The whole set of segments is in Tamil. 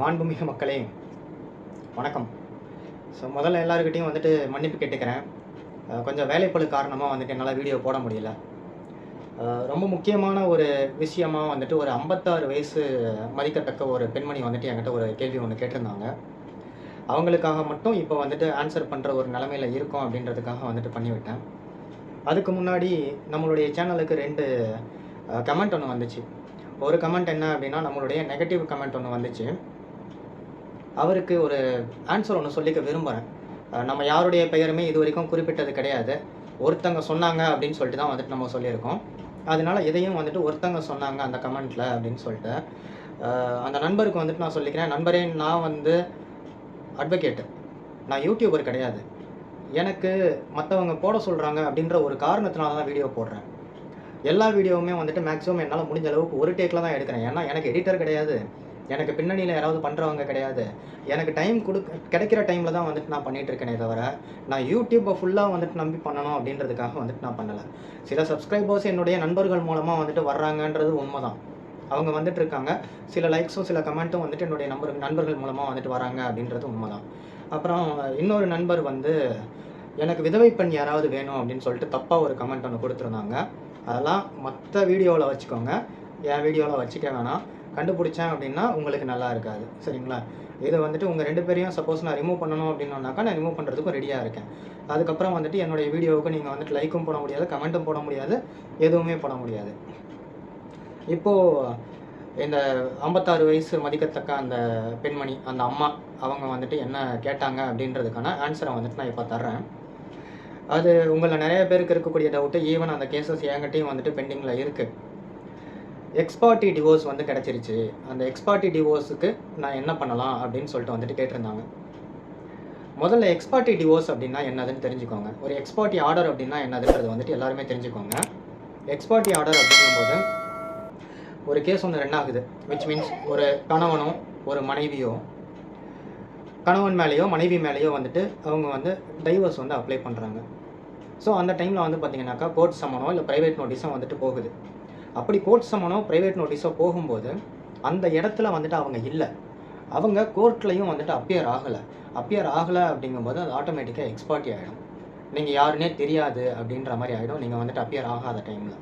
மாண்புமிகு மக்களே வணக்கம். ஸோ முதல்ல எல்லாருக்கிட்டையும் வந்துட்டு மன்னிப்பு கேட்டுக்கிறேன். கொஞ்சம் வேலைப்பளு காரணமாக வந்துட்டு என்னால் வீடியோ போட முடியல. ரொம்ப முக்கியமான ஒரு விஷயமா வந்துட்டு ஒரு ஐம்பத்தாறு வயசு மதிக்கத்தக்க ஒரு பெண்மணி வந்துட்டு என்கிட்ட ஒரு கேள்வி ஒன்று கேட்டிருந்தாங்க. அவங்களுக்காக மட்டும் இப்போ வந்துட்டு ஆன்சர் பண்ணுற ஒரு நிலமையில இருக்கோம் அப்படின்றதுக்காக வந்துட்டு பண்ணிவிட்டேன். அதுக்கு முன்னாடி நம்மளுடைய சேனலுக்கு ரெண்டு கமெண்ட் ஒன்று வந்துச்சு. ஒரு கமெண்ட் என்ன அப்படின்னா நம்மளுடைய நெகட்டிவ் கமெண்ட் ஒன்று வந்துச்சு. அவருக்கு ஒரு ஆன்சர் ஒன்று சொல்லிக்க விரும்புகிறேன் நம்ம யாருடைய பெயருமே இது வரைக்கும் குறிப்பிட்டது கிடையாது. ஒருத்தங்க சொன்னாங்க அப்படின்னு சொல்லிட்டு தான் வந்துட்டு நம்ம சொல்லியிருக்கோம். அதனால இதையும் வந்துட்டு ஒருத்தங்க சொன்னாங்க அந்த கமெண்ட்டில் அப்படின்னு சொல்லிட்டு. அந்த நண்பருக்கு வந்துட்டு நான் சொல்லிக்கிறேன். நண்பரே நான் வந்து அட்வொகேட்டு நான் யூடியூபர் கிடையாது. எனக்கு மற்றவங்க போட சொல்கிறாங்க அப்படின்ற ஒரு காரணத்தினால தான் வீடியோ போடுறேன். எல்லா வீடியோவுமே வந்துட்டு மேக்ஸிமம் என்னால் முடிஞ்ச அளவுக்கு ஒரு டேக்கில் தான் எடுக்கிறேன். ஏன்னா எனக்கு எடிட்டர் கிடையாது. எனக்கு பின்னணியில் யாராவது பண்ணுறவங்க கிடையாது. எனக்கு டைம் கொடுக்க கிடைக்கிற டைமில் தான் வந்துட்டு நான் பண்ணிகிட்ருக்கேனே தவிர நான் யூடியூப்பை ஃபுல்லாக வந்துட்டு நம்பி பண்ணணும் அப்படின்றதுக்காக வந்துட்டு நான் பண்ணலை. சில சப்ஸ்கிரைபர்ஸ் என்னுடைய நண்பர்கள் மூலமாக வந்துட்டு வர்றாங்கன்றது உண்மை தான் அவங்க வந்துட்டு இருக்காங்க. சில லைக்ஸும் சில கமெண்ட்டும் வந்துட்டு என்னுடைய நம்பர் நண்பர்கள் மூலமாக வந்துட்டு வராங்க அப்படின்றது உண்மை தான் அப்புறம் இன்னொரு நண்பர் வந்து எனக்கு விதவை பெண் யாராவது வேணும் அப்படின்னு சொல்லிட்டு தப்பாக ஒரு கமெண்ட் ஒன்று கொடுத்துருந்தாங்க. அதெல்லாம் மற்ற வீடியோவில் வச்சுக்கோங்க. என் வீடியோவில் வச்சுக்க வேணாம். கண்டுபிடிச்சேன் அப்படின்னா உங்களுக்கு நல்லா இருக்காது. சரிங்களா? இதை வந்துட்டு உங்கள் ரெண்டு பேரையும் சப்போஸ் நான் ரிமூவ் பண்ணணும் அப்படின்னாக்கா நான் ரிமூவ் பண்ணுறதுக்கும் ரெடியாக இருக்கேன். அதுக்கப்புறம் வந்துட்டு என்னுடைய வீடியோவுக்கு நீங்கள் வந்துட்டு லைக்கும் போட முடியாது கமெண்ட்டும் போட முடியாது எதுவுமே போட முடியாது. இப்போது இந்த ஐம்பத்தாறு வயசு மதிக்கத்தக்க அந்த பெண்மணி அந்த அம்மா அவங்க வந்துட்டு என்ன கேட்டாங்க அப்படின்றதுக்கான ஆன்சரை வந்துட்டு நான் இப்போ தர்றேன். அது உங்களை நிறைய பேருக்கு இருக்கக்கூடிய டவுட்டு ஈவன் அந்த கேசஸ் என்கிட்டையும் வந்துட்டு பெண்டிங்கில் இருக்குது எக்ஸ்பார்ட்டி டிவோர்ஸ் வந்து கிடச்சிருச்சு. அந்த எக்ஸ்பார்ட்டி டிவோர்ஸுக்கு நான் என்ன பண்ணலாம் அப்படின்னு சொல்லிட்டு வந்துட்டு கேட்டிருந்தாங்க. முதல்ல எக்ஸ்பார்ட்டி டிவோர்ஸ் அப்படின்னா என்னதுன்னு தெரிஞ்சுக்கோங்க. ஒரு எக்ஸ்பார்ட்டி ஆர்டர் அப்படின்னா என்னதுன்றது வந்துட்டு எல்லாருமே தெரிஞ்சுக்கோங்க. எக்ஸ்பார்ட்டி ஆர்டர் அப்படிங்கும்போது ஒரு கேஸ் ஒன்று ரன் ஆகுது விச் மீன்ஸ் ஒரு கணவனோ ஒரு மனைவியோ கணவன் மேலேயோ மனைவி மேலேயோ வந்துட்டு அவங்க வந்து டைவர்ஸ் வந்து அப்ளை பண்ணுறாங்க ஸோ அந்த டைமில் வந்து பார்த்தீங்கன்னாக்கா கோர்ட் சம்மனோ இல்லை ப்ரைவேட் நோட்டீஸும் வந்துட்டு போகுது. அப்படி கோர்ட் சம்மனோ ப்ரைவேட் நோட்டீஸோ போகும்போது அந்த இடத்துல வந்துட்டு அவங்க இல்லை. அவங்க கோர்ட்லேயும் வந்துட்டு அப்பியர் ஆகலை. அப்பியர் ஆகலை அப்படிங்கும்போது அது ஆட்டோமேட்டிக்காக எக்ஸ்பார்ட்டி ஆகிடும் நீங்கள் யாருன்னே தெரியாது அப்படின்ற மாதிரி ஆகிடும் நீங்கள் வந்துட்டு அப்பியர் ஆகாத டைமில்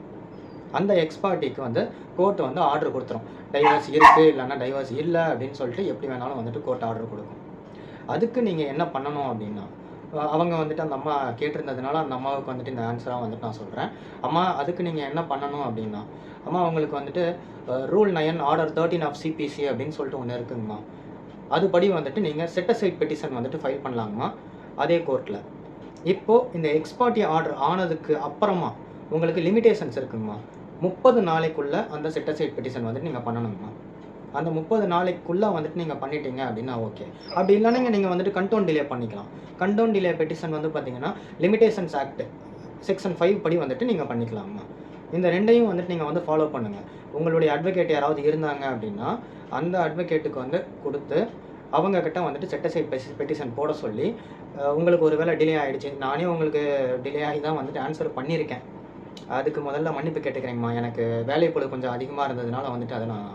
அந்த எக்ஸ்பார்ட்டிக்கு வந்து கோர்ட் வந்து ஆர்டர் கொடுத்துரும். டைவர்ஸ் இருக்குது இல்லைன்னா டைவர்ஸ் இல்லை அப்படின்னு சொல்லிட்டு எப்படி வேணாலும் வந்துட்டு கோர்ட் ஆர்டர் கொடுக்கும். அதுக்கு நீங்கள் என்ன பண்ணணும் அப்படின்னா அவங்க வந்துட்டு அந்த அம்மா கேட்டிருந்ததுனால அந்த அம்மாவுக்கு வந்துட்டு இந்த ஆன்சராக வந்துட்டு நான் சொல்கிறேன் அம்மா அதுக்கு நீங்கள் என்ன பண்ணணும் அப்படின்னா அம்மா அவங்களுக்கு வந்துட்டு rule nine order thirteen of CPC அப்படின்னு சொல்லிட்டு ஒன்று இருக்குங்கம்மா. அதுபடி வந்துட்டு நீங்கள் செட்டசைட் பெட்டிஷன் வந்துட்டு ஃபைல் பண்ணலாங்கம்மா அதே கோர்ட்டில் இப்போது இந்த எக்ஸ்பார்ட்டி ஆர்டர் ஆனதுக்கு அப்புறமா உங்களுக்கு லிமிடேஷன்ஸ் இருக்குங்கம்மா. முப்பது நாளைக்குள்ளே அந்த செட்டசைட் பெட்டிஷன் வந்துட்டு நீங்கள் பண்ணணுங்கம்மா. அந்த முப்பது நாளைக்குள்ளே வந்துட்டு நீங்கள் பண்ணிட்டீங்க அப்படின்னா ஓகே அப்படி இல்லைன்னா நீங்கள் வந்துட்டு கண்டோன் டிலே பண்ணிக்கலாம். கண்டோன் டிலே பெட்டிஷன் வந்து பார்த்தீங்கன்னா லிமிடேஷன்ஸ் ஆக்ட் செக்ஷன் ஃபைவ் படி வந்துட்டு நீங்கள் பண்ணிக்கலாம்மா இந்த ரெண்டையும் வந்துட்டு நீங்கள் வந்து ஃபாலோ பண்ணுங்கள் உங்களுடைய அட்வொகேட் யாராவது இருந்தாங்க அப்படின்னா அந்த அட்வொகேட்டுக்கு வந்து கொடுத்து அவங்கக்கிட்ட வந்துட்டு செட்டசைட் பெட்டிஷன் போட சொல்லி உங்களுக்கு ஒரு வேளை டிலே ஆகிடுச்சு நானே உங்களுக்கு டிலே ஆகி தான் வந்துட்டு ஆன்சர் பண்ணியிருக்கேன் அதுக்கு முதல்ல மன்னிப்பு கேட்டுக்கிறேங்கம்மா. எனக்கு வேலைப்பொழுது கொஞ்சம் அதிகமாக இருந்ததுனால வந்துட்டு அதை நான்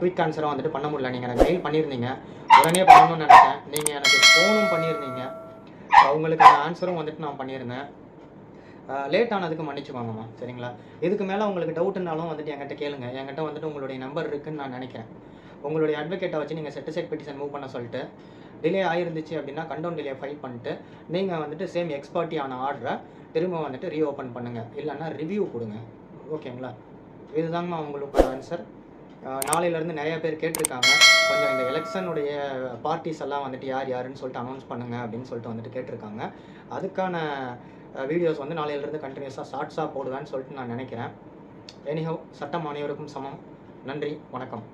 குவிக் ஆன்சராக வந்துட்டு பண்ண முடியல. நீங்கள் எனக்கு மெயில் பண்ணியிருந்தீங்க உடனே பண்ணணும்னு நினச்சேன். நீங்கள் எனக்கு ஃபோனும் பண்ணியிருந்தீங்க உங்களுக்கு ஆன்சரும் வந்துட்டு நான் பண்ணியிருந்தேன் லேட் ஆனதுக்கு மன்னிச்சுக்கோங்கம்மா சரிங்களா? இதுக்கு மேலே உங்களுக்கு டவுட்னாலும் வந்துட்டு என்கிட்ட கேளுங்க. என்கிட்ட வந்துட்டு உங்களுடைய நம்பர் இருக்குன்னு நான் நினைக்கிறேன். உங்களுடைய அட்வொகேட்டை வச்சு நீங்கள் செட்டிசைட் பெட்டிஷன் மூவ் பண்ண சொல்லிட்டு டிலே ஆயிருந்துச்சு அப்படின்னா கண்டோன் டிலே ஃபைல் பண்ணிட்டு நீங்கள் வந்துட்டு சேம் எக்ஸ்பர்ட்டியான ஆர்டரை திரும்ப வந்துட்டு ரீஓப்பன் பண்ணுங்கள் இல்லைன்னா ரிவ்யூ கொடுங்க. ஓகேங்களா? இதுதாங்கம்மா உங்களுக்கு ஆன்சர் நாளையிலேருந்து நிறைய பேர் கேட்டிருக்காங்க. கொஞ்சம் இந்த எலெக்ஷனுடைய பார்ட்டிஸ் எல்லாம் வந்துட்டு யார் யாருன்னு சொல்லிட்டு அனௌன்ஸ் பண்ணுங்க அப்படின்னு சொல்லிட்டு வந்துட்டு கேட்டிருக்காங்க. அதுக்கான வீடியோஸ் வந்து நாளையிலேருந்து கண்டினியூஸாக ஷார்ட்ஸாக போடுவேன்னு சொல்லிட்டு நான் நினைக்கிறேன். எனிஹவ் சட்டம் அனைவருக்கும் சமம். நன்றி வணக்கம்.